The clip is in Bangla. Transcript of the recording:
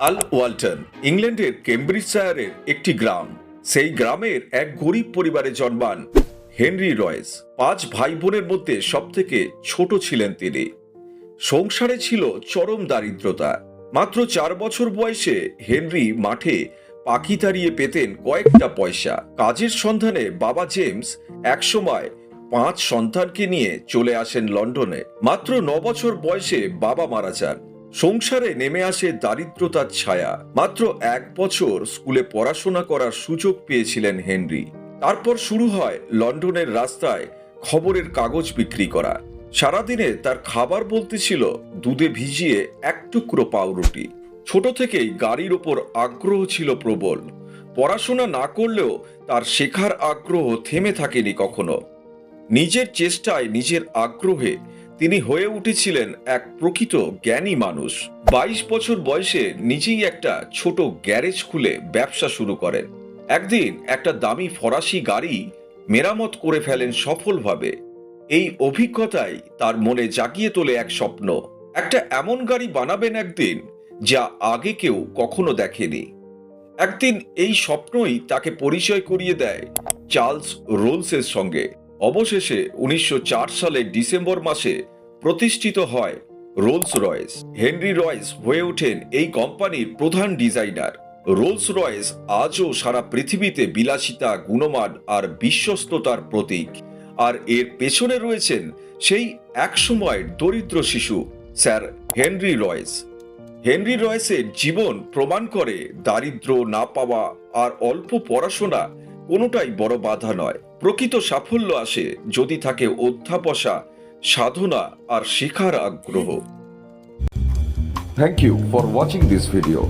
আল ওয়ালটন, ইংল্যান্ডের কেমব্রিজশায়ারের একটি গ্রাম। সেই গ্রামের এক গরিব পরিবারে জন্মান হেনরি রয়েস। পাঁচ ভাই বোনের মধ্যে সবথেকে ছোট ছিলেন তিনি। সংসারে ছিল চরম দারিদ্রতা। মাত্র চার বছর বয়সে হেনরি মাঠে পাখি তাড়িয়ে পেতেন কয়েকটা পয়সা। কাজের সন্ধানে বাবা জেমস একসময় পাঁচ সন্তানকে নিয়ে চলে আসেন লন্ডনে। মাত্র ন বছর বয়সে বাবা মারা যান। সংসারে নেমে আসে দারিদ্রতার ছায়া। মাত্র এক বছর স্কুলে পড়াশোনা করার সুযোগ পেয়েছিলেন হেনরি। তারপর শুরু হয় লন্ডনের রাস্তায় খবরের কাগজ বিক্রি করা। সারাদিনে তার খাবার বলতে ছিল দুধে ভিজিয়ে এক টুকরো পাউরুটি। ছোট থেকেই গাড়ির ওপর আগ্রহ ছিল প্রবল। পড়াশোনা না করলেও তার শেখার আগ্রহ থেমে থাকেনি কখনো। নিজের চেষ্টায় নিজের আগ্রহে তিনি হয়ে উঠেছিলেন এক প্রকৃত জ্ঞানী মানুষ। বাইশ বছর বয়সে নিজেই একটা ছোট গ্যারেজ খুলে ব্যবসা শুরু করেন। একদিন একটা দামি ফরাসি গাড়ি মেরামত করে ফেলেন সফলভাবে। এই অভিজ্ঞতাই তার মনে জাগিয়ে তোলে এক স্বপ্ন। একটা এমন গাড়ি বানাবেন একদিন যা আগে কেউ কখনো দেখেনি। একদিন এই স্বপ্নই তাকে পরিচয় করিয়ে দেয় চার্লস রোলসের সঙ্গে। অবশেষে উনিশশো চার সালের ডিসেম্বর মাসে প্রতিষ্ঠিত হয় রোলস রয়েস হেনরি রয়েস হয়ে ওঠেন এই কোম্পানির প্রধান ডিজাইনার। রোলস রয়েস আজও সারা পৃথিবীতে বিলাসিতা, গুণমান আর বিশ্বস্ততার প্রতীক। আর এর পেছনে রয়েছেন সেই একসময়ের দরিদ্র শিশু, স্যার হেনরি রয়েস হেনরি রয়েসের জীবন প্রমাণ করে দারিদ্র না পাওয়া আর অল্প পড়াশোনা কোনোটাই বড় বাধা নয়। প্রকৃত সাফল্য আসে যদি থাকে অধ্যাপসা সাধনা আর শিখার আগ্রহ। Thank you for watching this video